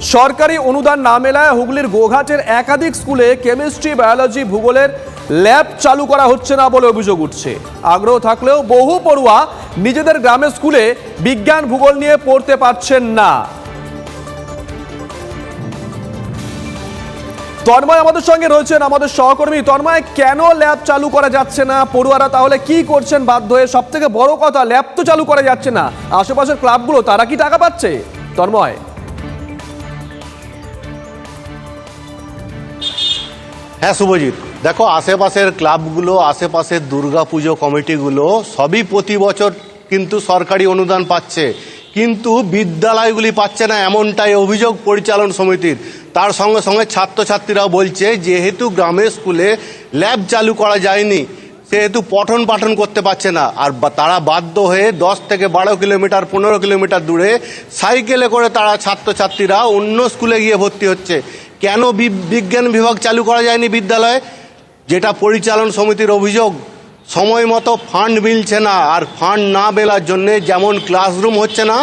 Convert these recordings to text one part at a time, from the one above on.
সরকারি অনুদান না মেলায় হুগলির গোঘাটের একাধিক স্কুলে কেমিস্ট্রি, বায়োলজি, ভূগোলের ল্যাব চালু করা হচ্ছে না বলে অভিযোগ উঠছে। আগ্রহ থাকলেও বহু পড়ুয়া নিজেদের গ্রামের স্কুলে বিজ্ঞান, ভূগোল নিয়ে পড়তে পারছেন না। তন্ময় আমাদের সঙ্গে রয়েছেন আমাদের সহকর্মী। তন্ময়, কেন ল্যাব চালু করা যাচ্ছে না? পড়ুয়ারা তাহলে কি করছেন বাধ্য হয়ে? সব থেকে বড় কথা, ল্যাব তো চালু করা যাচ্ছে না। আশেপাশের ক্লাবগুলো তারা কি টাকা পাচ্ছে? তন্ময়। হ্যাঁ শুভজিৎ। দেখো, আশেপাশের ক্লাবগুলো, আশেপাশের দুর্গাপুজো কমিটিগুলো সবই প্রতি বছর কিন্তু সরকারি অনুদান পাচ্ছে। কিন্তু বিদ্যালয়গুলি পাচ্ছে না এমনটাই অভিযোগ পরিচালন সমিতির। তার সঙ্গে সঙ্গে ছাত্রছাত্রীরাও বলছে, যেহেতু গ্রামের স্কুলে ল্যাব চালু করা যায়নি, সেহেতু পঠন পাঠন করতে পারছে না। আর তারা বাধ্য হয়ে দশ থেকে বারো কিলোমিটার, পনেরো কিলোমিটার দূরে সাইকেলে করে তারা ছাত্রছাত্রীরা অন্য স্কুলে গিয়ে ভর্তি হচ্ছে। কেন বিজ্ঞান বিভাগ চালু করা যায়নি বিদ্যালয়ে? যেটা পরিচালন সমিতির অভিযোগ, সময় মতো ফান্ড মিলছে না আর ফান্ড না মেলার জন্যে যেমন ক্লাসরুম হচ্ছে না,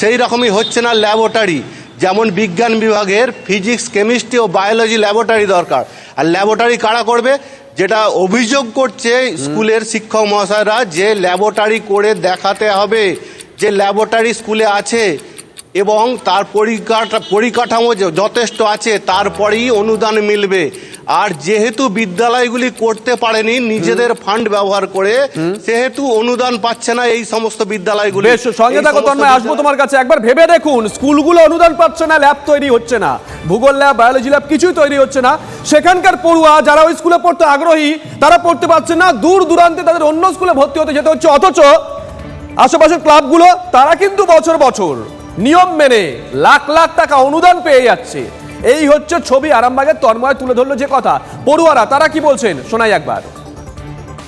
সেই রকমই হচ্ছে না ল্যাবরেটরি। যেমন বিজ্ঞান বিভাগের ফিজিক্স, কেমিস্ট্রি ও বায়োলজি ল্যাবরেটরি দরকার। আর ল্যাবরেটরি কারা করবে? যেটা অভিযোগ করছে স্কুলের শিক্ষক মহাশয়রা যে ল্যাবরেটরি করে দেখাতে হবে, যে ল্যাবরেটরি স্কুলে আছে এবং তার পরিকাঠা পরিকাঠামো যথেষ্ট আছে তারপরেই অনুদান মিলবে। আর যেহেতু বিদ্যালয়গুলি করতে পারেনি নিজেদের ফান্ড ব্যবহার করে সেহেতু অনুদান পাচ্ছে না এই সমস্ত বিদ্যালয়গুলি। সঙ্গে থাকো তন্ময় আসব তোমার কাছে। একবার ভেবে দেখুন স্কুলগুলো অনুদান পাচ্ছে না ল্যাব তৈরি হচ্ছে না। ভূগোল ল্যাব বায়োলজি ল্যাব কিছুই তৈরি হচ্ছে না। সেখানকার পড়ুয়া যারা ওই স্কুলে পড়তে আগ্রহী তারা পড়তে পারছে না। দূর দূরান্তে তাদের অন্য স্কুলে ভর্তি হতে যেতে হচ্ছে। অথচ আশেপাশের ক্লাবগুলো তারা কিন্তু বছর বছর নিয়ম মেনে লাখ লাখ টাকা অনুদান পেয়ে যাচ্ছে। এই হচ্ছে ছবি, আরামবাগের তন্ময় তুলে ধরলো যে কথা। পড়ুয়ারা, তারা কি বলছেন? শোনাই একবার।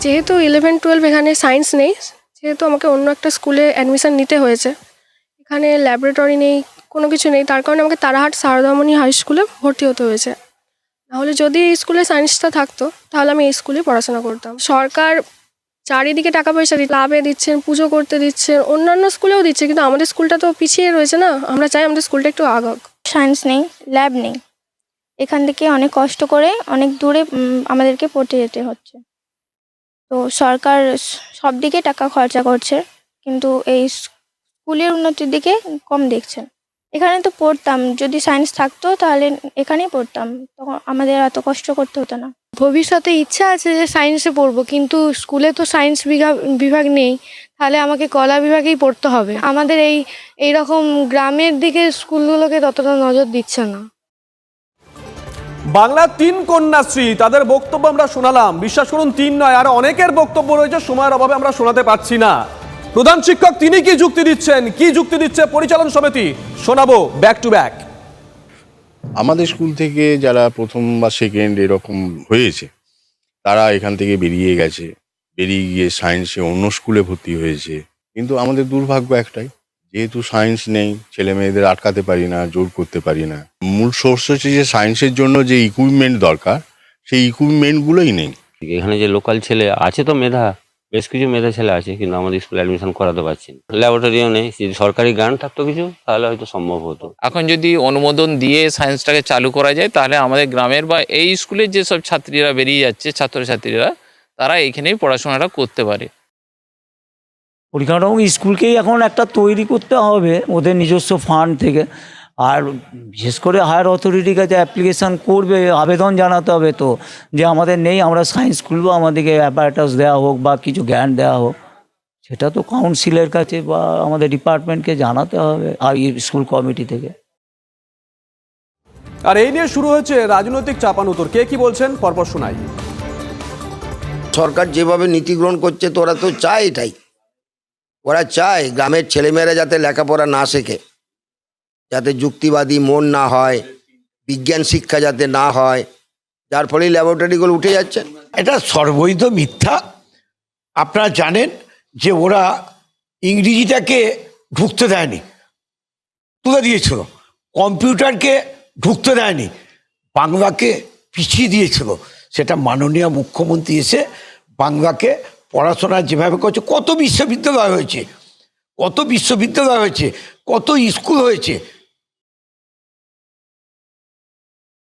যেহেতু ইলেভেন টুয়েলভ এখানে সায়েন্স নেই, সেহেতু আমাকে অন্য একটা স্কুলে অ্যাডমিশন নিতে হয়েছে। এখানে ল্যাবরেটরি নেই, কোনো কিছু নেই, তার কারণে আমাকে তারাহাট সারদামণি হাই স্কুলে ভর্তি হতে হয়েছে। নাহলে যদি এই স্কুলে সায়েন্সটা থাকতো, তাহলে আমি এই স্কুলে পড়াশোনা করতাম। সরকার চারিদিকে টাকা পয়সা ক্লাবে দিচ্ছেন, পুজো করতে দিচ্ছেন, অন্যান্য স্কুলেও দিচ্ছে, কিন্তু আমাদের স্কুলটা তো পিছিয়ে রয়েছে না। আমরা চাই আমাদের স্কুলটা একটু আগাক। সায়েন্স নেই ল্যাব নেই। এখান থেকে অনেক কষ্ট করে অনেক দূরে আমাদেরকে পড়তে যেতে হচ্ছে। তো সরকার সব দিকে টাকা খরচা করছে, কিন্তু এই স্কুলের উন্নতির দিকে কম দেখছেন। এখানে তো পড়তাম যদি সায়েন্স থাকতো তাহলে এখানেই পড়তাম তখন আমাদের এত কষ্ট করতে হতো না। ভবিষ্যতে ইচ্ছা আছে যে সায়েন্সে পড়ব কিন্তু স্কুলে তো সায়েন্স বিভাগ বিভাগ নেই তাহলে আমাকে কলা বিভাগেই পড়তে হবে। আমাদের এই এই রকম গ্রামের দিকে স্কুলগুলোকে ততটা নজর দিচ্ছে না। বাংলার তিন কন্যাশ্রী তাদের বক্তব্য আমরা শোনালাম। বিশ্বাস করুন তিন নয় আর অনেকের বক্তব্য রয়েছে সময়ের অভাবে আমরা শোনাতে পারছি না। প্রধান শিক্ষক তিনি কি যুক্তি দিচ্ছেন? কি যুক্তি দিচ্ছে পরিচালন সমিতি? শোনাবো ব্যাক টু ব্যাক আমাদের স্কুল থেকে যারা প্রথম বা সেকেন্ড এরকম হয়েছে তারা এখান থেকে বেরিয়ে গেছে। বেরিয়ে গিয়ে সায়েন্সে অন্য স্কুলে ভর্তি হয়েছে। কিন্তু আমাদের দুর্ভাগ্য একটাই যেহেতু সায়েন্স নেই ছেলে মেয়েদের আটকাতে পারি না জোর করতে পারি না। মূল সোর্স হচ্ছে যে সায়েন্সের জন্য যে ইকুইপমেন্ট দরকার সেই ইকুইপমেন্টগুলোই নেই। এখানে যে লোকাল ছেলে আছে তো মেধা বেশ কিছু মেধা ছেলে আছে কিন্তু আমাদের স্কুলে অ্যাডমিশন করাতে পারছি না। ল্যাবরেটরিও নেই যদি সরকারি গ্রান্ট থাকতো কিছু তাহলে হয়তো সম্ভব হতো। এখন যদি অনুমোদন দিয়ে সায়েন্সটাকে চালু করা যায় তাহলে আমাদের গ্রামের বা এই স্কুলের যেসব ছাত্রীরা বেরিয়ে যাচ্ছে ছাত্রছাত্রীরা তারা এখানেই পড়াশোনাটা করতে পারে। পরিকাঠামো স্কুলকেই এখন একটা তৈরি করতে হবে ওদের নিজস্ব ফান্ড থেকে। আর বিশেষ করে হায়ার অথরিটির কাছে অ্যাপ্লিকেশান করবে আবেদন জানাতে হবে তো যে আমাদের নেই আমরা সায়েন্স খুলবো আমাদেরকে অ্যাপারেটাস দেওয়া হোক বা কিছু জ্ঞান দেওয়া হোক সেটা তো কাউন্সিলের কাছে বা আমাদের ডিপার্টমেন্টকে জানাতে হবে আর স্কুল কমিটি থেকে। আর এই নিয়ে শুরু হয়েছে রাজনৈতিক চাপানুতর। কে কি বলছেন? পরপর শোনাই। সরকার যেভাবে নীতি গ্রহণ করছে তো ওরা তো চায় এটাই। ওরা চায় গ্রামের ছেলেমেয়েরা যাতে লেখাপড়া না শেখে। যাতে যুক্তিবাদী মন না হয়, বিজ্ঞান শিক্ষা যাতে না হয়, যার ফলে ল্যাবরেটরিগুলো উঠে যাচ্ছে। এটা সর্বৈধ মিথ্যা। আপনারা জানেন যে ওরা ইংরেজিটাকে ঢুকতে দেয়নি। তুলে দিয়েছিল। কম্পিউটারকে ঢুকতে দেয়নি। বাংলাকে পিছিয়ে দিয়েছিল। সেটা মাননীয় মুখ্যমন্ত্রী এসে বাংলাকে পড়াশোনা যেভাবে করছে, কত বিশ্ববিদ্যালয় হয়েছে, কত বিশ্ববিদ্যালয় হয়েছে, কত স্কুল হয়েছে